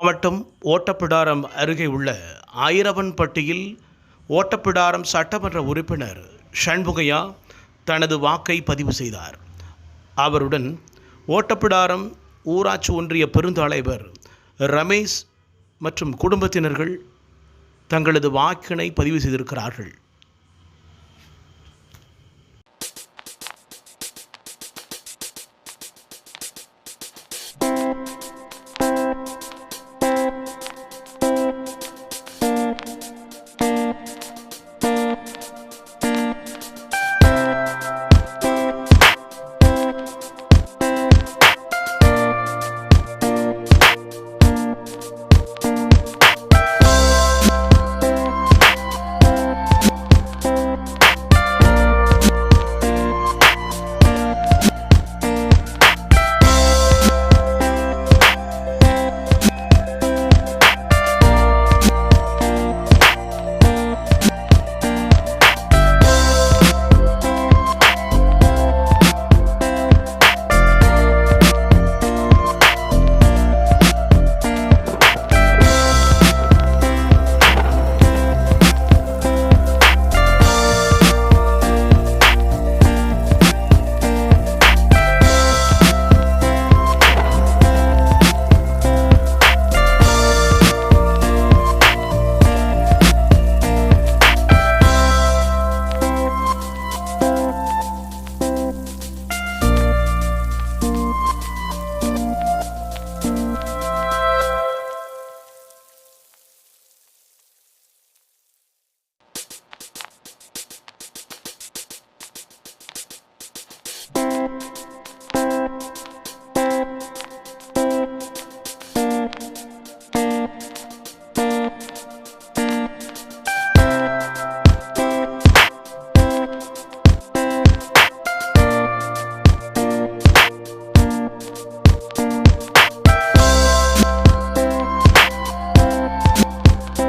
மாவட்டம் ஓட்டப்பிடாரம் அருகே உள்ள ஆயிரவன்பட்டியில் ஓட்டப்பிடாரம் சட்டமன்ற உறுப்பினர் ஷண்முகையா தனது வாக்கை பதிவு செய்தார். அவருடன் ஓட்டப்பிடாரம் ஊராட்சி ஒன்றிய பெருந்தலைவர் ரமேஷ் மற்றும் குடும்பத்தினர்கள் தங்களது வாக்கினை பதிவு செய்திருக்கிறார்கள்.